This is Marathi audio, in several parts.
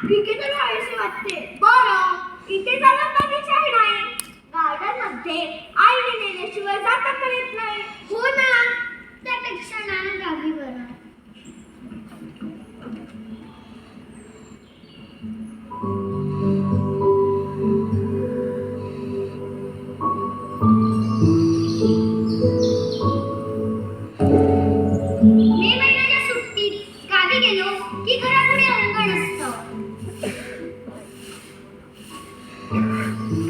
क्रिकेटर व्हायचे वाटते. बरं इथे झालं Mm-hmm.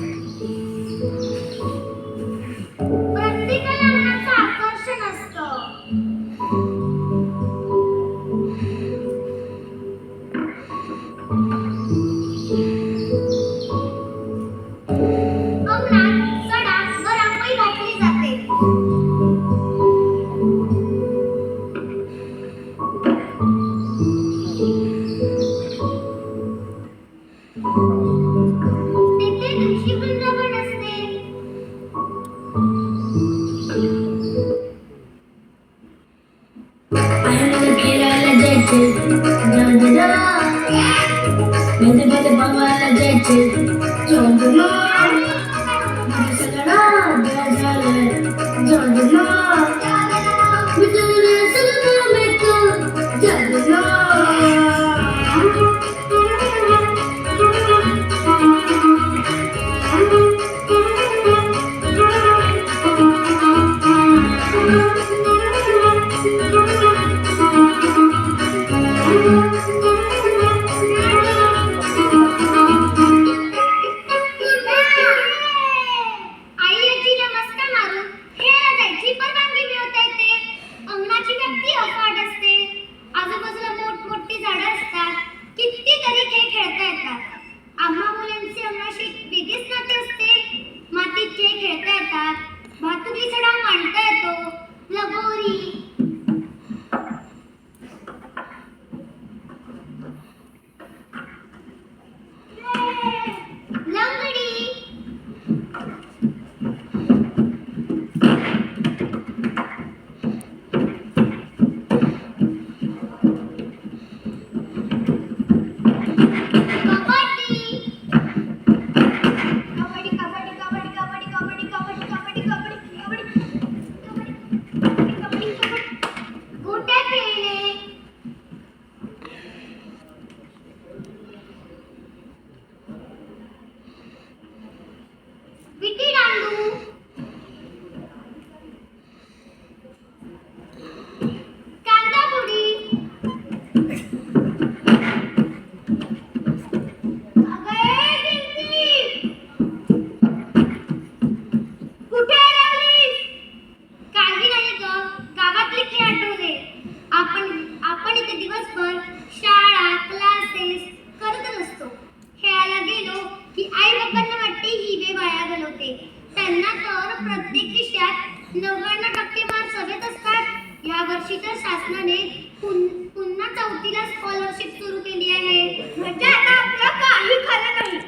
विषयात नव्याण्णव टक्के मार्क्स हवेत असतात. या वर्षी तर शासनाने पुन्हा चौथीला स्कॉलरशिप सुरू केली आहे. म्हणजे आता आपलं काही खरं नाही.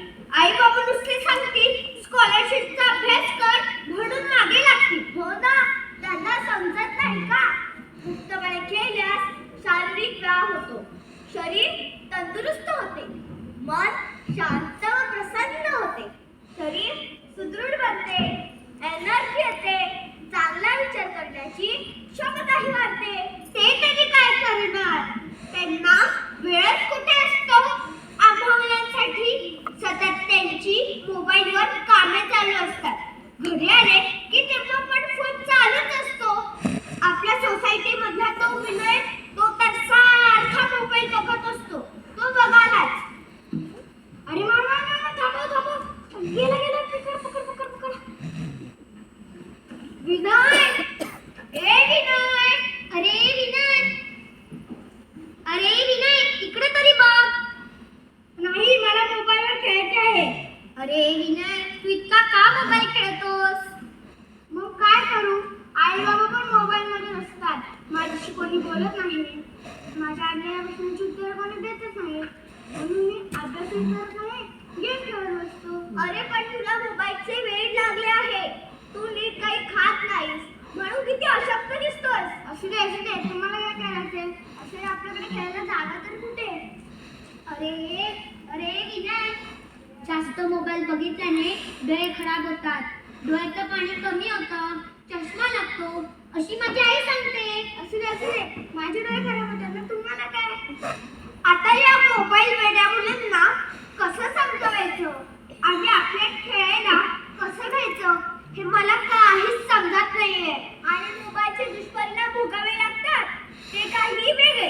आई बाबा नुसते सांगतील स्कॉलरशिपचा अभ्यास कर म्हणून मागे लागतील. हो ना? त्यांना समजत नाही का? मुक्तपणे खेळल्यास शारीरिक व्यायाम होतो. शरीर तंदुरुस्त होते. मन शांत व प्रसन्न होते. शरीर सुदृढ बनते एनर्जी येते चांगला विचार करण्याची क्षमताही वाढते ते तरी काय करणार त्यांना वेळच कुठे असतो आम्हा मुलांसाठी सतत त्यांची मोबाईलवर कामे चालू असतात घरी आले की तेव्हा पण फोन चालूच असतो. आपल्या सोसायटी मधला तो विनय तो तर सारखा मोबाईल बघत असतो. तो बघालाच अरे मामा मामा थांबव थांबव गेला गेला. पकड पकड पकड पकड. विनय! ए विनय अरे विनय अरे विनय इकडे तरी बघ नाही मला मोबाईलवर खेळायचे आहे अरे विनय तू इतका का मोबाईल खेळतोस मग काय करू आई बाबा पण मोबाईल मध्ये नसतात माझ्याशी कोणी बोलत नाही माझ्या आज्ञापासून उत्तर कोणी देतच नाही म्हणून मी अभ्यास करत नाही गेम खेळत बसतो अरे पण तुला मोबाईलचे वेळ लागले आहे तू नीट काही खात नाहीस म्हणून किती अशक्त दिसतोस असू दे असू दे. तुम्हाला काय करायचंय? असे आपल्याकडे खेळायला जागा तर कुठे? अरे अरे विनय जास्त मोबाईल बघितल्याने डोळे खराब होतात. डोळ्याचं पाणी कमी होतं. चष्मा लागतो. अशी माझी आई सांगते. असू दे असू दे. माझे डोळे खराब होतात ना तुम्हाला काय? आता या मोबाईल वेड्या मुलांना कसं समजवायचं आणि आपल्या खेळायला कसं घ्यायचं हे मला काहीच समजत नाहीये. आणि मुगाचे दुष्परिणाम भोगावे लागतात. ते काही वेगळे.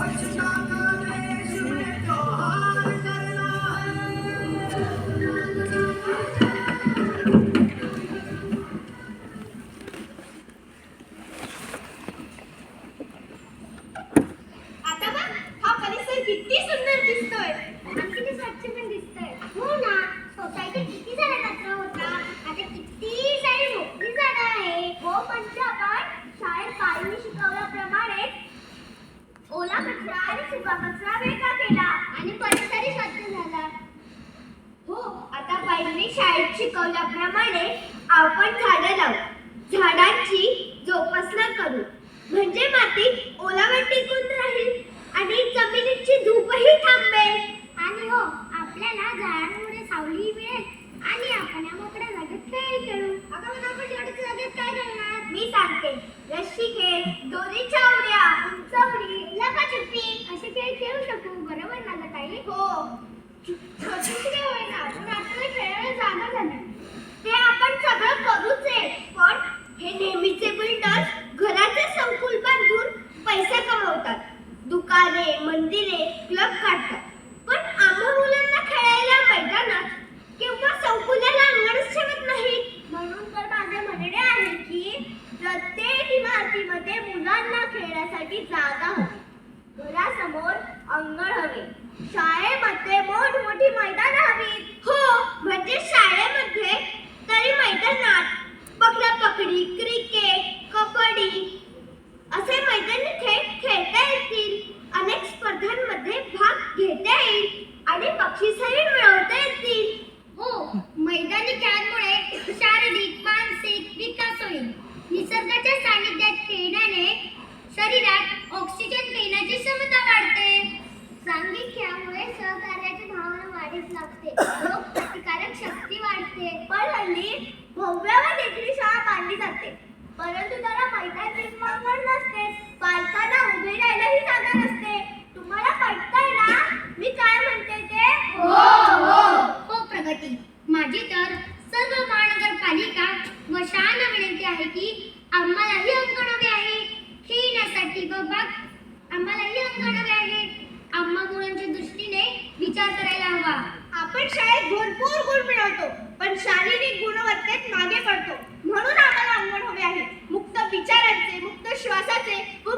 What you got? शाळेत शिकवल्याप्रमाणे आपण झाडं लावू. झाडांची जोपासना करू. म्हणजे माती ओलावा टिकून राहील आणि जमिनीची धूपही थांबेल. आणि हो आपल्याला झाडांमुळे सावली मिळेल आणि आपण या मोकळ्या जागेत खेळ खेळू. अगं आपण छोट्या जागेत काय करणार मी सांगते. रस्सी खेळ दोरी छावड्या उंचावडी लपाछुपी असे खेळ खेळू शकू. बरोबर ना ताई? हो. छोटे होईना परंतु त्याला माहीत आहे ते नसते. पालकांना उभे राहायलाही जागा नसते. तुम्हाला पटतंय ना मी काय म्हणते ते? हो हो. हो प्रगती. माझी तर सर्व महानगरपालिका व शान विनंती आहे की आम्हालाही अंगणवे आहे. खेळण्यासाठी व बाग आम्हालाही अंगणवे आहे. आम्हा मुलांच्या दृष्टीने विचार करायला हवा. आपण शाळेत भरपूर गुण मिळवतो पण शारीरिक गुणवत्तेत मागे पडतो. म्हणून आम्हाला अंगण हवे आहे. मुक्त विचारांचे मुक्त श्वासाचे व